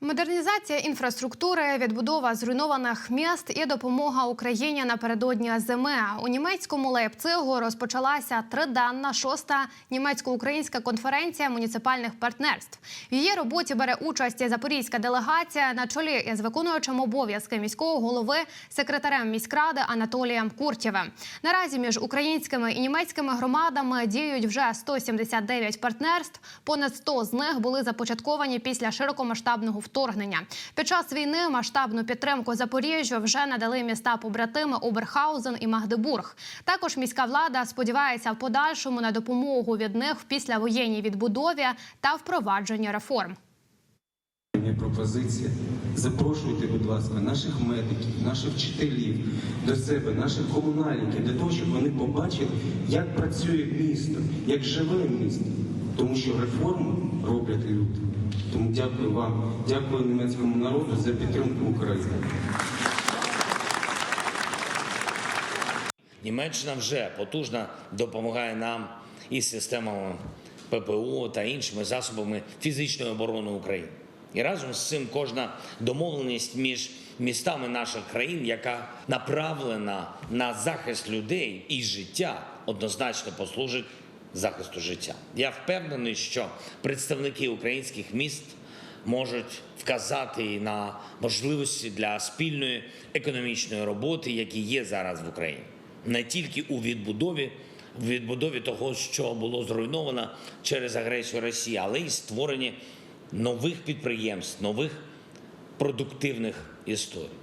Модернізація інфраструктури, відбудова зруйнованих міст і допомога Україні напередодні зими. У німецькому Лейпцигу розпочалася триденна шоста німецько-українська конференція муніципальних партнерств. В її роботі бере участь запорізька делегація на чолі із виконуючим обов'язки міського голови секретарем міськради Анатолієм Куртєвим. Наразі між українськими і німецькими громадами діють вже 179 партнерств. Понад 100 з них були започатковані після широкомасштабного вторгнення. Під час війни масштабну підтримку Запоріжжю вже надали міста побратими Оберхаузен і Магдебург. Також міська влада сподівається в подальшому на допомогу від них в післявоєнній відбудові та впровадженні реформ. Пропозиція. Запрошуйте, будь ласка, наших медиків, наших вчителів до себе, наших комунальників, для того, щоб вони побачили, як працює місто, як живе місто. Тому що реформи роблять люди. Тому дякую вам, дякую німецькому народу за підтримку України. Німеччина вже потужно допомагає нам із системами ППО та іншими засобами фізичної оборони України. І разом з цим кожна домовленість між містами наших країн, яка направлена на захист людей і життя, однозначно послужить захисту життя. Я впевнений, що представники українських міст можуть вказати на можливості для спільної економічної роботи, які є зараз в Україні, не тільки у відбудові, в відбудові того, що було зруйновано через агресію Росії, але й створенні нових підприємств, нових продуктивних історій.